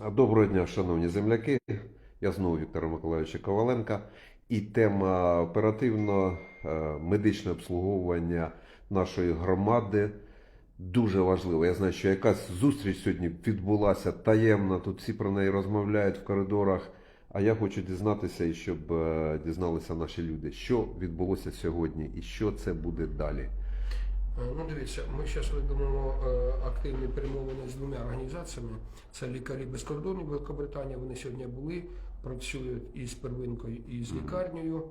Доброго дня, шановні земляки. Я знову Віктор Миколаївич Коваленко. І тема оперативно е, медичне обслуговування нашої громади дуже важлива. Я знаю, що якась зустріч сьогодні відбулася таємна. Тут всі про неї розмовляють в коридорах. А я хочу дізнатися, і щоб е, дізналися наші люди, що відбулося сьогодні і що це буде далі. Е, Ну, дивіться, ми зараз ведемо е, активні перемовини з двома організаціями. Це лікарі без кордонів Великобританія. Вони сьогодні були, працюють із первинкою і з лікарнею.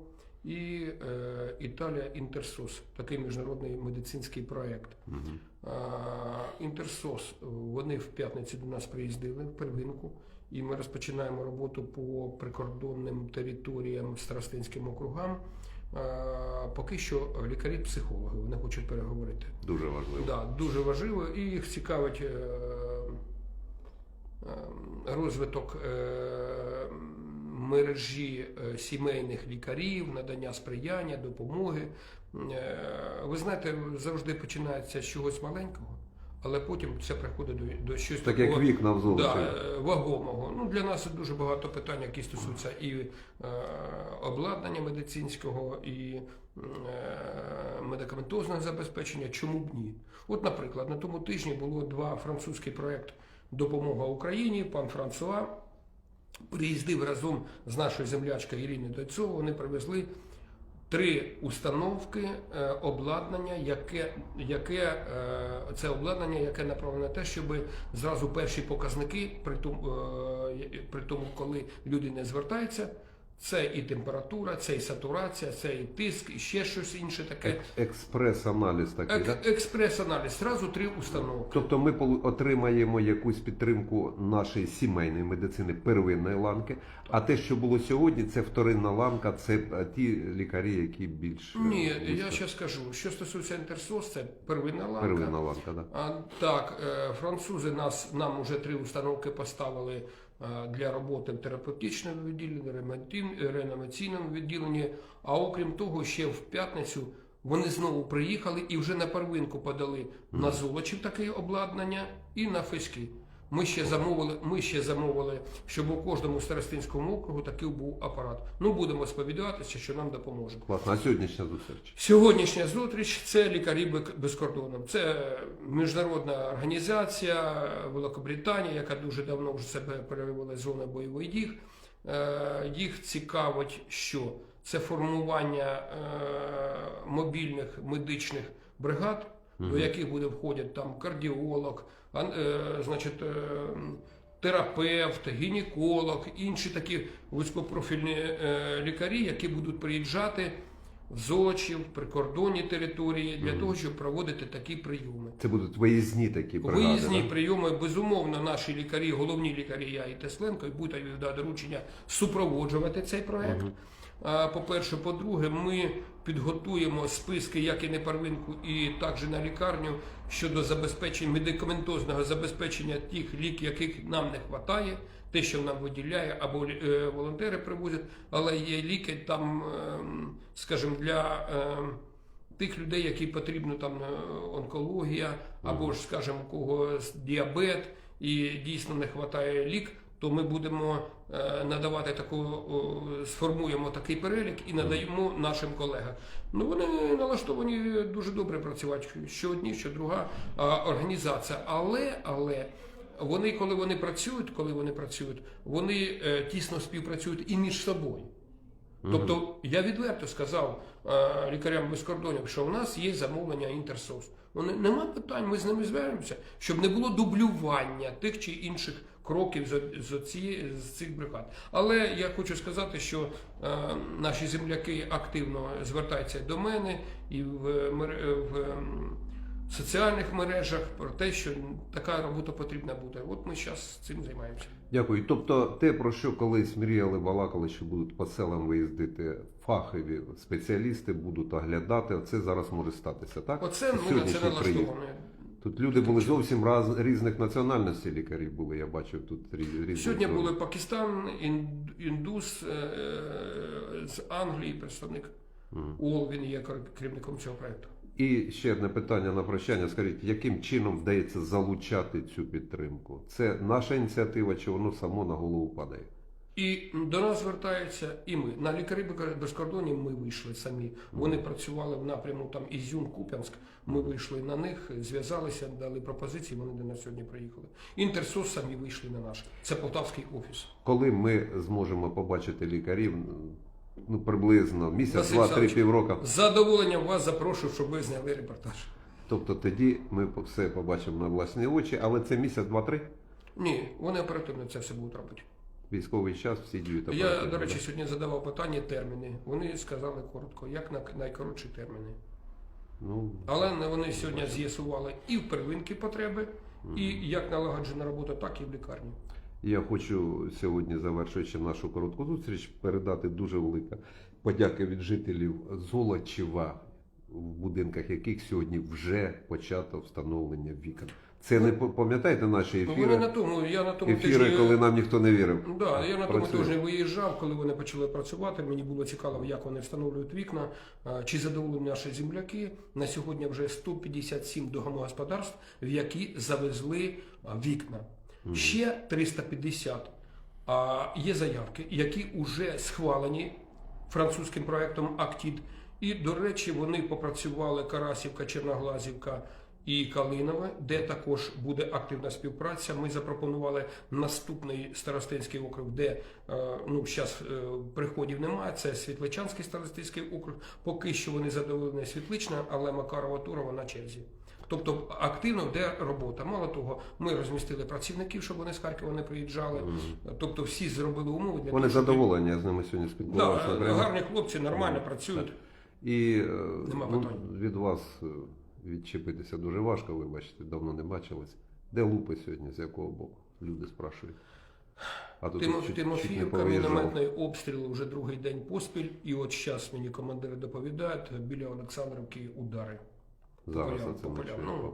І е, Італія Інтерсос, такий міжнародний медицинський проект. Е, Інтерсос, вони в п'ятницю до нас приїздили в первинку, і ми розпочинаємо роботу по прикордонним територіям Старостинським округам. Е, Поки що лікарі-психологи вони хочуть переговорити. Дуже важливо. Да, дуже важливо, і їх цікавить е, е, розвиток мережі сімейних лікарів, надання сприяння, допомоги. Ви знаєте, завжди починається з чогось маленького, але потім це приходить до, до щось Так як вікна да, е, вагомого. Ну, для нас дуже багато питань, які стосуються і е, обладнання медицинського, і е, медикаментозного забезпечення. Чому б ні? От, наприклад, на тому тижні було два французький проект Допомога Україні. Пан Франсуа приїздив разом з нашою землячкою Іриною Дойцовою. Вони привезли три установки е, обладнання, яке, яке е, це обладнання, яке направлено на те, щоб зразу перші показники, при тому, е, при тому, коли люди не звертаються, це і температура, це і сатурація, це і тиск, і ще щось інше таке. Експрес-аналіз такий, Ек- так? Експрес-аналіз, зразу три установки. Тобто ми полу- отримаємо якусь підтримку нашої сімейної медицини первинної ланки, а те, що було сьогодні, це вторинна ланка, це е, ті лікарі, які більш е, Ні, я ще скажу, що стосується інтерсос, це первинна ланка. первинна ланка, да. А, так, е, французи нас нам уже три установки поставили для роботи в терапевтичному відділенні, реанімаційному відділенні. А окрім того, ще в п'ятницю вони знову приїхали і вже на первинку подали на Золочів таке обладнання і на Феськи. Ми ще замовили, ми ще замовили, щоб у кожному старостинському округу такий був апарат. Ну будемо сподіватися, що нам допоможе. Класно. А сьогоднішня зустріч? Сьогоднішня зустріч це лікарі без кордону. Це міжнародна організація Великобританія, яка дуже давно вже себе перевела з зони бойових дій. Е, Їх цікавить, що це формування е, мобільних медичних бригад, до яких буде входять там кардіолог, ан- е, значить. е, Терапевт, гінеколог, інші такі вузькопрофільні е, лікарі, які будуть приїжджати в Зочів, прикордонні території для того, щоб проводити такі прийоми. Це будуть виїзні такі бригади, Виїзні да? прийоми, безумовно, наші лікарі, головні лікарі, я і Тесленко, і будуть доручення супроводжувати цей проект. А, По-перше, по-друге, ми підготуємо списки як і на первинку, і також на лікарню щодо забезпечення медикаментозного забезпечення тих ліків, яких нам не вистачає, те, що нам виділяє, або е, волонтери привозять, але є ліки там, ем, скажімо, для. ем, тих людей, які потрібно там е, онкологія, або ж, скажімо, у кого діабет і дійсно не вистачає лік, то ми будемо е, надавати таку, сформуємо такий перелік і надаємо нашим колегам. Ну вони налаштовані дуже добре працювати, що одні, що друга організація. Але, але вони, коли вони працюють, коли вони працюють, вони е, тісно співпрацюють і між собою. Тобто я відверто сказав е, лікарям без кордонів, що в нас є замовлення інтерсос. Вони нема питань, ми з ними звернемося, щоб не було дублювання тих чи інших кроків з, з, ці, з цих бригад. Але я хочу сказати, що е, наші земляки активно звертаються до мене і в, в ем, соціальних мережах про те, що така робота потрібна буде. От ми зараз цим займаємося. Дякую. Тобто, те, про що колись мріяли, балакали, що будуть по селам виїздити фахові спеціалісти, будуть оглядати, це зараз може статися, так? Оце ми на це налаштовані. Тут люди були зовсім раз, різних національностей лікарів були. Я бачив тут рі- різні. Сьогодні були Пакистан, ін- індус е, е, з Англії, представник УОЛ, він є кер- керівником цього проекту. І ще одне питання на прощання. Скажіть, яким чином вдається залучати цю підтримку? Це наша ініціатива, чи воно само на голову падає? І до нас звертаються і ми. На лікарі без кордонів ми вийшли самі. Вони працювали в напряму там Ізюм, Куп'янськ. Ми вийшли на них, зв'язалися, дали пропозиції. Вони до нас сьогодні приїхали. Інтерсос самі вийшли на наш. Це полтавський офіс. Коли ми зможемо побачити лікарів, ну приблизно місяць, два, три півроку. З задоволенням вас запрошую, щоб ви зняли репортаж. Тобто тоді ми все побачимо на власні очі, але це місяць, два-три. Ні, вони оперативно це все будуть робити. Військовий час, всі діють Я, до речі, сьогодні задавав питання терміни. Вони сказали коротко, як на найкоротші терміни. Ну, Але вони сьогодні з'ясували і в первинки потреби, і як налагоджена робота, так і в лікарні. Я хочу сьогодні, завершуючи нашу коротку зустріч, передати дуже велика подяка від жителів Золочева, в будинках яких сьогодні вже почато встановлення вікон. Це не пам'ятаєте наші Ну, вони на тому, я на тому ефіри, тижні. коли нам ніхто не вірив. Да, я на тому тижні виїжджав, коли вони почали працювати. Мені було цікаво, як вони встановлюють вікна, чи задоволені наші земляки. На сьогодні вже 157 домогосподарств, в які завезли вікна. Ще 350 а, є заявки, які вже схвалені французьким проектом Актід. І, до речі, вони попрацювали Карасівка, Черноглазівка і Калинове, де також буде активна співпраця. Ми запропонували наступний старостинський округ, де е, ну зараз приходів немає. Це Світличанський старостинський округ. Поки що вони задоволені Світлична, але Макарова Турова на черзі. Тобто активно йде робота. Мало того, ми розмістили працівників, щоб вони з Харкова не приїжджали. Тобто всі зробили умови для Вони того, щоб- з ними сьогодні Да, гарні хлопці нормально працюють. І е, Нема ну, від вас е, відчепитися дуже важко, ви бачите, давно не бачились. Де лупи сьогодні, з якого боку? Люди спрашують. А тут Тимо, чуть- Тимофіївка, мінометний обстріл вже другий день поспіль. І от зараз мені командири доповідають, біля Олександрівки удари. Зараз полям, оце по полям. чуємо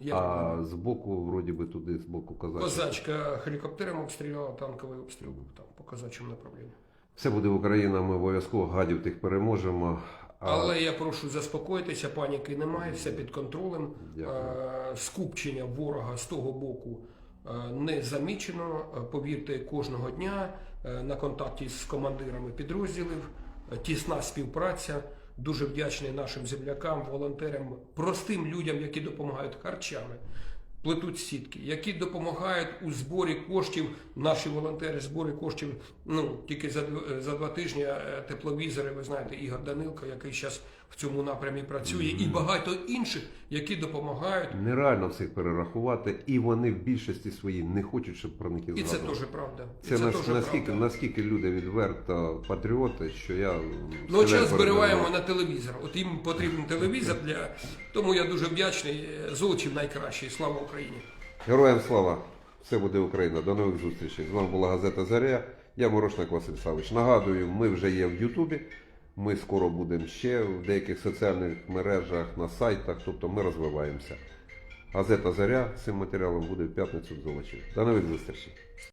Ну, А з боку, вроді би, туди, з боку козаччини. Козачка хелікоптером обстріляла, танковий обстріл був там по козачому направленню. Все буде Україна, ми обов'язково гадів тих переможемо. Але я прошу заспокоїтися, паніки немає, все під контролем. Дякую. Скупчення ворога з того боку не замічено. Повірте, кожного дня на контакті з командирами підрозділів, тісна співпраця. Дуже вдячний нашим землякам, волонтерам, простим людям, які допомагають харчами, плетуть сітки, які допомагають у зборі коштів. Наші волонтери зборі коштів. Ну тільки за за два тижні е, тепловізори. Ви знаєте, Ігор Данилко, який зараз в цьому напрямі працює, і багато інших, які допомагають. нереально всіх перерахувати, і вони в більшості своїй не хочуть, щоб про них і І це теж правда. І Це, нас- наскільки, правда. наскільки люди відверто патріоти, що я Ну, час передавав. на телевізор. От їм потрібен телевізор для тому. Я дуже вдячний. Золочів найкращий. Слава Україні! Героям слава! Все буде Україна. До нових зустрічей. З вами була газета Заря. Я Морошник Василь Савич. Нагадую, ми вже є в Ютубі. Ми скоро будемо ще в деяких соціальних мережах, на сайтах, тобто ми розвиваємося. Газета Заря з цим матеріалом буде в п'ятницю в Золочі. До нових зустрічей.